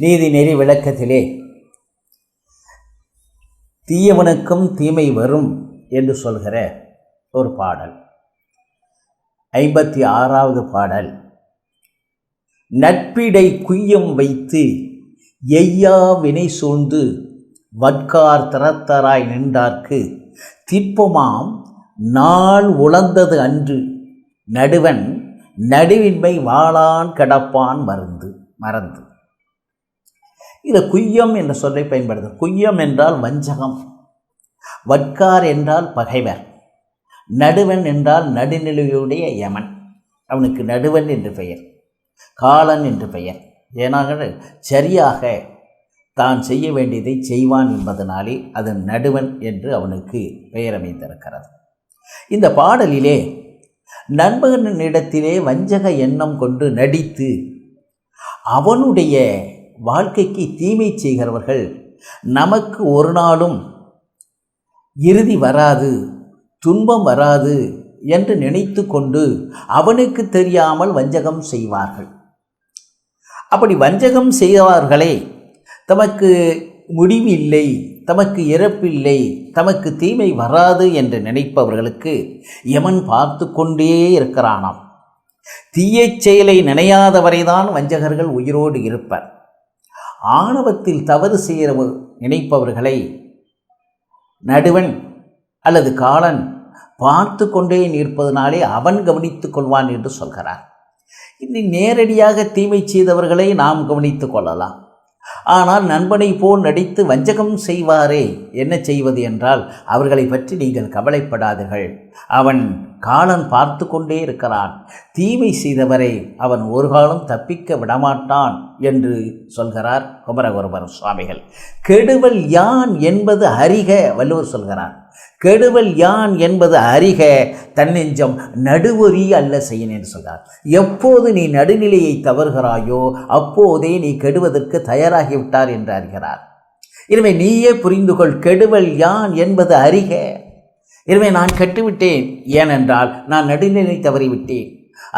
நீதி நெறி விளக்கத்திலே. தீயவனுக்கும் தீமை வரும் என்று சொல்கிற ஒரு பாடல். ஐம்பத்தி ஆறாவது பாடல். நட்பிடை குய்யம் வைத்து எய்யா வினை சூழ்ந்து வட்கார் தரத்தராய் நின்றார்க்கு திற்பமாம் நாள் உழந்தது அன்று நடுவன் நடுவின்மை வாழான் கடப்பான் மருந்து மறந்து. இதை குய்யம் என்ற சொல்லை பயன்படுத்தும். குய்யம் என்றால் வஞ்சகம். வட்கார் என்றால் பகைவர். நடுவன் என்றால் நடுநிலையுடைய யமன். அவனுக்கு நடுவன் என்று பெயர். காலன் என்று பெயர். ஏனாக சரியாக தான் செய்ய வேண்டியதை செய்வான் என்பதனாலே அது நடுவன் என்று அவனுக்கு பெயர் அமைந்திருக்கிறது. இந்த பாடலிலே நண்பகனிடத்திலே வஞ்சக எண்ணம் கொண்டு நடித்து அவனுடைய வாழ்க்கைக்கு தீமை செய்கிறவர்கள் நமக்கு ஒரு நாளும் இறுதி வராது துன்பம் வராது என்று நினைத்து கொண்டு அவனுக்கு தெரியாமல் வஞ்சகம் செய்வார்கள். அப்படி வஞ்சகம் செய்வார்களே தமக்கு முடிவு இல்லை தமக்கு இறப்பில்லை தமக்கு தீமை வராது என்று நினைப்பவர்களுக்கு யமன் பார்த்து கொண்டே இருக்கிறானாம். தீயச் செயலை நினையாதவரைதான் வஞ்சகர்கள் உயிரோடு இருப்பர். ஆணவத்தில் தவறு செய்ய நினைப்பவர்களை நடுவன் அல்லது காலன் பார்த்து கொண்டே நிற்பதனாலே அவன் கவனித்துக் கொள்வான் என்று சொல்கிறார். இனி நேரடியாக தீமை செய்தவர்களை நாம் கவனித்துக் கொள்ளலாம். ஆனால் நண்பனை போல் நடித்து வஞ்சகம் செய்வாரே என்ன செய்வது என்றால் அவர்களை பற்றி நீங்கள் கவலைப்படாதீர்கள். அவன் காலன் பார்த்து கொண்டே இருக்கிறான். தீமை செய்தவரை அவன் ஒரு காலம் தப்பிக்க விடமாட்டான் என்று சொல்கிறார் குமரகுருபர் சுவாமிகள். கெடுவல் யான் என்பது அறிக வள்ளுவர் சொல்கிறார். கெடுவல் யான் என்பது அறிக தன்னெஞ்சம் நடுவொறி அல்ல செய்யன் என்று சொல்கிறார் எப்போது நீ நடுநிலையை தவறுகிறாயோ அப்போதே நீ கெடுவதற்கு தயாராகிவிட்டார் என்று அறிகிறார். எனவே நீயே புரிந்து கொள் கெடுவல் யான் என்பது அறிக. எனவே நான் கெட்டுவிட்டேன் ஏனென்றால் நான் நடுநிலை தவறிவிட்டேன்.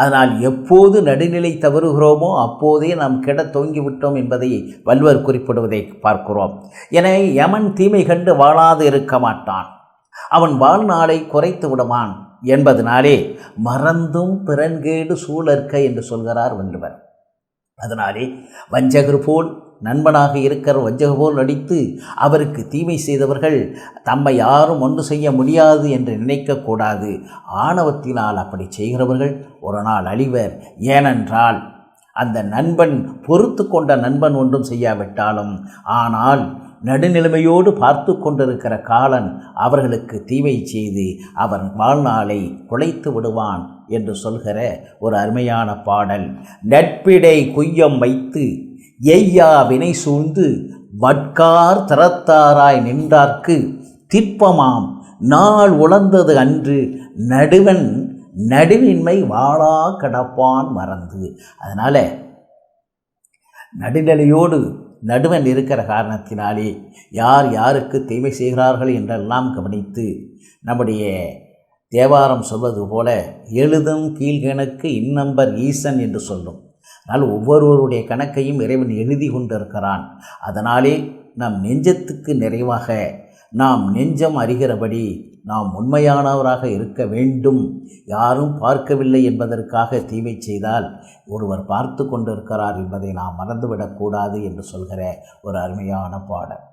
அதனால் எப்போது நடுநிலை தவறுகிறோமோ அப்போதே நாம் கெட தொங்கிவிட்டோம் என்பதை வல்வர் குறிப்பிடுவதை பார்க்கிறோம். எனவே யமன் தீமை கண்டு வாழாது இருக்க மாட்டான். அவன் வாழ்நாளை குறைத்து விடுவான் என்பதனாலே மறந்தும் பிறன்கேடு சூழற்க என்று சொல்கிறார் வள்ளுவர். அதனாலே வஞ்சகர் போல் நண்பனாக இருக்கிற வஞ்சகர் போல் நடித்து அவருக்கு தீமை செய்தவர்கள் தம்மை யாரும் ஒன்று செய்ய முடியாது என்று நினைக்கக்கூடாது ஆணவத்தினால் அப்படி செய்கிறவர்கள் ஒரு நாள் அழிவர். ஏனென்றால் அந்த நண்பன் பொறுத்து கொண்ட நண்பன் ஒன்றும் செய்யாவிட்டாலும் ஆனால் நடுநிலைமையோடு பார்த்து கொண்டிருக்கிற காலன் அவர்களுக்கு தீமை செய்து அவன் வாழ்நாளை குலைத்து விடுவான் என்று சொல்கிற ஒரு அருமையான பாடல். நட்பிடை குய்யம் வைத்து எய்யா வினை சூழ்ந்து வட்கார் தரத்தாராய் நின்றார்க்கு திற்பமாம் நாள் உழந்தது அன்று நடுவன் நடுவின்மை வாழா கடப்பான் மறந்து. அதனால் நடுநிலையோடு நடுவன் இருக்கிற காரணத்தினாலே யார் யாருக்கு தீமை செய்கிறார்கள் என்றெல்லாம் கவனித்து நம்முடைய தேவாரம் சொல்வது போல எழுதும் கீழ்கணக்கு இன்னம்பர் ஈசன் என்று சொல்லும். ஆனால் ஒவ்வொருவருடைய கணக்கையும் இறைவன் எழுதி கொண்டிருக்கிறான். அதனாலே நம் நெஞ்சத்துக்கு நிறைவாக நாம் நெஞ்சம் அறிகிறபடி நாம் உண்மையானவராக இருக்க வேண்டும். யாரும் பார்க்கவில்லை என்பதற்காக தீமை செய்தால் ஒருவர் பார்த்து கொண்டிருக்கிறார் என்பதை நாம் மறந்துவிடக்கூடாது என்று சொல்கிற ஒரு அருமையான பாடல்.